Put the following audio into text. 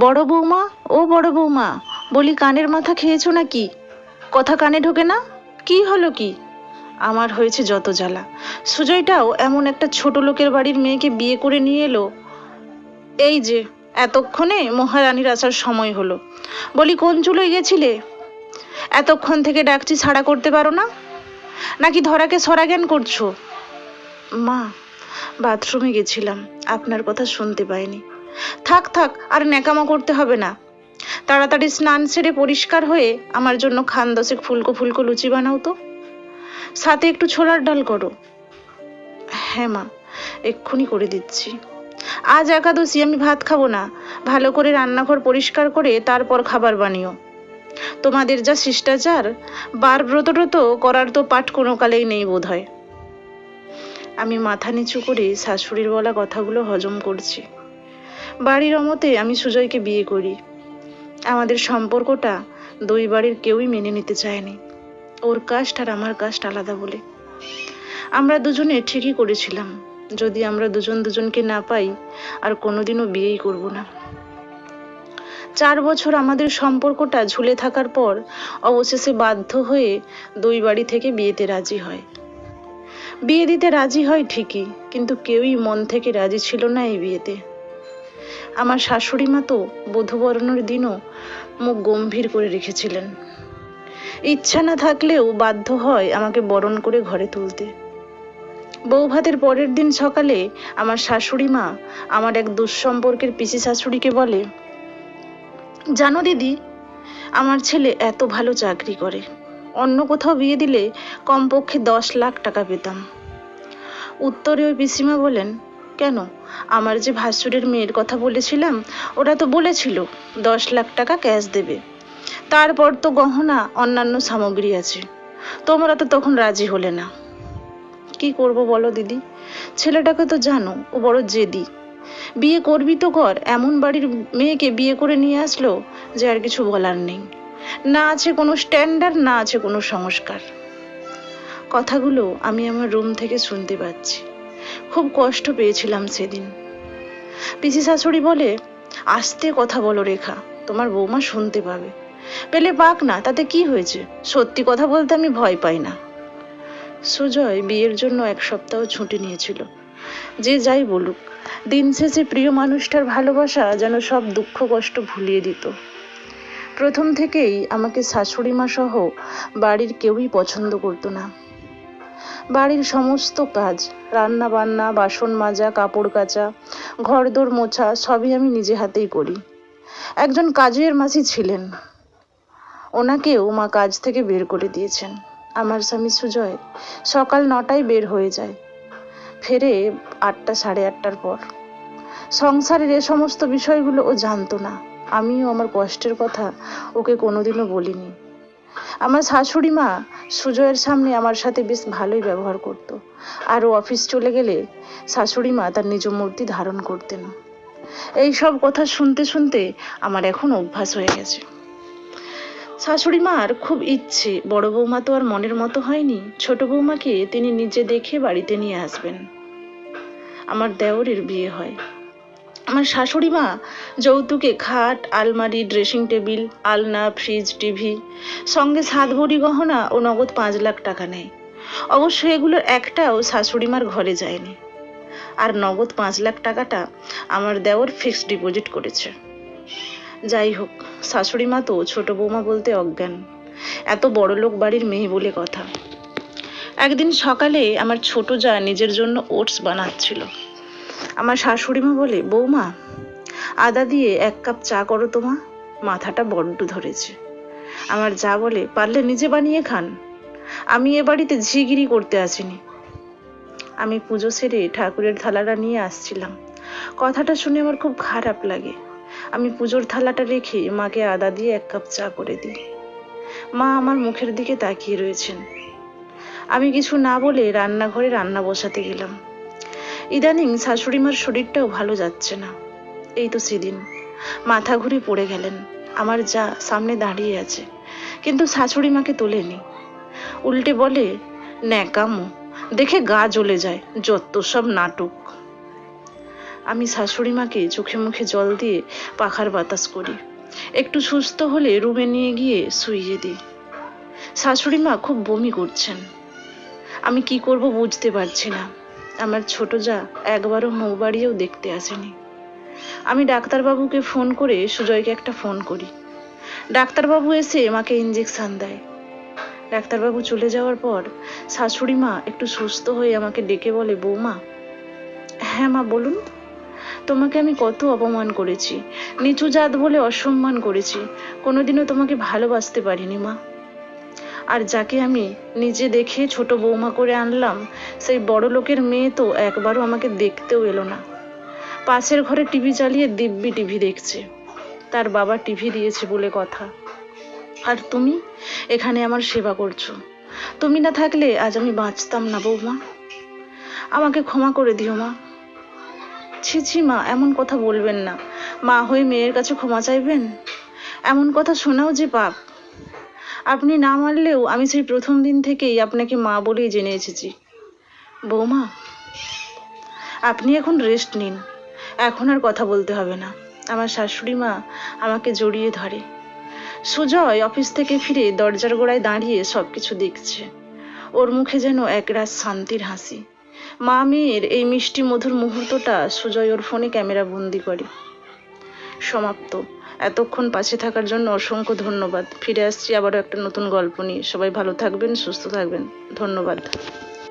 বড় বৌমা, ও বড় বৌমা, বলি কানের মাথা খেয়েছো নাকি? কথা কানে ঢোকে না? কি হলো কি? আমার হয়েছে যত জ্বালা। সুজয়টাও এমন একটা ছোট লোকের বাড়ির মেয়েকে বিয়ে করে নিয়ে এলো। এই যে, এতক্ষণে মহারানীর আসার সময় হলো। বলি, কোন চুলোয় গেছিলে? এতক্ষণ থেকে ডাকছি, ছাড়া করতে পারো না? নাকি ধরাকে সরা সরাজ্ঞান করছ? মা, বাথরুমে গেছিলাম। আপনার কথা শুনতে পাইনি। থাক থাক, আর ন্যাকামো করতে হবে না। তাড়াতাড়ি স্নান সেরে পরিষ্কার হয়ে আমার জন্য খান দশেক ফুলকো ফুলকো লুচি বানাও তো। সাথে একটু ছোলার ডাল করো। হ্যাঁ মা, এক্ষুনি করে দিচ্ছি। আজ একাদশী, আমি ভাত খাব না। ভালো করে রান্নাঘর পরিষ্কার করে তারপর খাবার বানিও। তোমাদের যা শিষ্টাচার, বার ব্রত ট্রত করার তো পাঠ কোনো কালেই নেই বোধ হয় আমি মাথা নিচু করে শাশুড়ির বলা কথাগুলো হজম করছি। বাড়ির অমতে আমি সুজয়কে বিয়ে করি। আমাদের সম্পর্কটা দুই বাড়ির কেউই মেনে নিতে চায়নি। ওর কাস্ট আর আমার কাস্ট আলাদা বলে। আমরা দুজনে ঠিকই করেছিলাম। যদি আমরা দুজন দুজনকে না পাই, আর কোনোদিনও বিয়েই করব না। চার বছর আমাদের সম্পর্কটা ঝুলে থাকার পর অবশেষে বাধ্য হয়ে দুই বাড়ি থেকে বিয়েতে রাজি হয়। বিয়ে দিতে রাজি হয় ঠিকই, কিন্তু কেউই মন থেকে রাজি ছিল না এই বিয়েতে। আমার শাশুড়ি মা তো বধূবরণের দিনও মুখ গম্ভীর করে রেখেছিলেন। ইচ্ছা না থাকলেও বাধ্য হয় আমাকে বরণ করে ঘরে তুলতে। বৌভাতের পরের দিন সকালে আমার শাশুড়ি মা আমার এক দুঃসম্পর্কের পিসি শাশুড়িকে বলে, জানো দিদি, আমার ছেলে এত ভালো চাকরি করে। অন্য কোথাও বিয়ে দিলে কমপক্ষে দশ লাখ টাকা পেতাম। উত্তরে ওই পিসিমা বলেন কেন? আমার যে ভাসুরের মেয়ের কথা বলেছিলাম, ওরা তো বলেছিল, দশ লাখ টাকা ক্যাশ দেবে। তারপর তো গহনা, অন্যান্য সামগ্রী আছে। তোমরা তো তখন রাজি হলে না। কি করব বলো দিদি? ছেলেটাকে তো জানো, ও বড় জেদি। বিয়ে করবি তো কর এমন বাড়ির মেয়েকে বিয়ে করে নিয়ে আসলো যে আর কিছু বলার নেই। না আছে কোনো স্ট্যান্ডার্ড না আছে কোনো সংস্কার। কথাগুলো আমি আমার রুম থেকে শুনতে পাচ্ছি। খুব কষ্ট পেয়েছিলাম সেদিন। পিসি শাশুড়ি বলে, আস্তে কথা বলো রেখা, তোমার বৌমা শুনতে পাবে। পেলে পাক না, তাতে কি হয়েছে? সত্যি কথা বলতে আমি ভয় পাই না। সুজয় বিয়ের জন্য এক সপ্তাহ ছুটি নিয়েছিল। যে যাই বলুক, দিন শেষে প্রিয় মানুষটার ভালোবাসা যেন সব দুঃখ কষ্ট ভুলিয়ে দিত। প্রথম থেকেই আমাকে শাশুড়ি মা সহ বাড়ির কেউই পছন্দ করতো না। বাড়ির সমস্ত কাজ, রান্না বান্না, বাসন মাজা, কাপড় কাচা, ঘরদোর মোছা, সবই আমি নিজে হাতেই করি। একজন কাজের মাসি ছিলেন। ওনাকেও মা কাজ থেকে বের করে দিয়েছেন। আমার স্বামী সুজয় সকাল নটায় বের হয়ে যায়। ফেরে আটটা, সাড়ে আটটার পর। সংসারের এ সমস্ত বিষয়গুলো ও জানতো না। আমিও আমার কষ্টের কথা ওকে কোনোদিনও বলিনি। আমার শাশুড়ি মা সুজয়ের সামনে আমার সাথে বেশ ভালোই ব্যবহার করত। আর ও অফিস চলে গেলে শাশুড়ি মা তার নিজ মূর্তি ধারণ করতেন। এই সব কথা শুনতে শুনতে আমার এখন অভ্যাস হয়ে গেছে। শাশুড়ি মার খুব ইচ্ছে, বড় বৌমা তো আর মনের মতো হয়নি। ছোট বৌমাকে তিনি নিজে দেখে বাড়িতে নিয়ে আসবেন। আমার দেওরের বিয়ে হয়। আমার শাশুড়ি মা, যৌতুকে খাট, আলমারি ড্রেসিং টেবিল আলনা ফ্রিজ টিভি সঙ্গে সাত ভরি গহনা ও নগদ পাঁচ লাখ টাকা নেয়। অবশ্য এগুলোর একটাও শাশুড়ি মার ঘরে যায়নি। আর নগদ পাঁচ লাখ টাকাটা আমার দেওর ফিক্সড ডিপোজিট করেছে। যাই হোক, শাশুড়ি মা তো ছোট বৌমা বলতে অজ্ঞান। এত বড় লোক বাড়ির মেয়ে বলে কথা। একদিন সকালে আমার ছোট যা নিজের জন্য ওটস বানাচ্ছিল। আমার শাশুড়ি মা বলে, বৌমা, আদা দিয়ে এক কাপ চা করো তোমা মাথাটা বড্ড ধরেছে। আমার যা বলে, পারলে নিজে বানিয়ে খান। আমি এ বাড়িতে ঝিগিরি করতে আসিনি। আমি পুজো সেরে ঠাকুরের থালাটা নিয়ে আসছিলাম। কথাটা শুনে আমার খুব খারাপ লাগে। আমি পুজোর থালাটা রেখে মাকে আদা দিয়ে এক কাপ চা করে দিই। মা আমার মুখের দিকে তাকিয়ে রয়েছেন। আমি কিছু না বলে রান্নাঘরে রান্না বসাতে গেলাম। ইদানিং শাশুড়ি মার শরীরটাও ভালো যাচ্ছে না। এই তো সেদিন। মাথা ঘুরে পড়ে গেলেন। আমার যা সামনে দাঁড়িয়ে আছে। কিন্তু শাশুড়ি মাকে তোলেনি। উল্টে বলে, ন্যাকামো, দেখে গা জ্বলে যায়, যত সব নাটক। আমি শাশুড়ি মাকে চোখে মুখে জল দিয়ে পাখার বাতাস করি। একটু সুস্থ হলে রুমে নিয়ে গিয়ে শুইয়ে দিই। শাশুড়ি মা খুব বমি করছেন। আমি কি করব বুঝতে পারছি না। আমার ছোট যা একবারও মুখ বাড়িয়েও দেখতে আসেনি। আমি ডাক্তারবাবুকে ফোন করে সুজয়কে একটা ফোন করি। ডাক্তারবাবু এসে মাকে ইঞ্জেকশন দেয়। ডাক্তারবাবু চলে যাওয়ার পর শাশুড়ি মা একটু সুস্থ হয়ে আমাকে ডেকে বলে, বৌমা হ্যাঁ মা, বলুন। তোমাকে আমি কত অপমান করেছি। নিচু জাত বলে অসম্মান করেছি। কোনোদিনও তোমাকে ভালোবাসতে পারিনি মা। আর যাকে আমি নিজে দেখে ছোট বৌমা করে আনলাম, সেই বড় লোকের মেয়ে তো একবারও আমাকে দেখতেও এলো না। পাশের ঘরে টিভি চালিয়ে দিব্যি টিভি দেখছে। তার বাবা টিভি দিয়েছে বলে কথা। আর তুমি? এখানে আমার সেবা করছ। তুমি না থাকলে আজ আমি বাঁচতাম না বৌমা। আমাকে ক্ষমা করে দিও মা। ছি ছি মা, এমন কথা বলবেন না। মা হয়ে মেয়ের কাছে ক্ষমা চাইবেন? এমন কথা শোনাও যে পাপ। আপনি না মানলেও আমি সেই প্রথম দিন থেকেই আপনাকে মা বলেই জেনে এসেছি। বৌমা, আপনি এখন রেস্ট নিন। এখন আর কথা বলতে হবে না। আমার শাশুড়ি মা আমাকে জড়িয়ে ধরে। সুজয় অফিস থেকে ফিরে দরজার গোড়ায় দাঁড়িয়ে সব কিছু দেখছে। ওর মুখে যেন একরাশ শান্তির হাসি। মা মেয়ের এই মিষ্টি মধুর মুহূর্তটা সুজয় ওর ফোনে ক্যামেরা বন্দি করে। সমাপ্ত। এতক্ষণ পাশে থাকার জন্য অসংখ্য ধন্যবাদ। ফিরে আসছি আবারও একটা নতুন গল্প নিয়ে। সবাই ভালো থাকবেন, সুস্থ থাকবেন। ধন্যবাদ।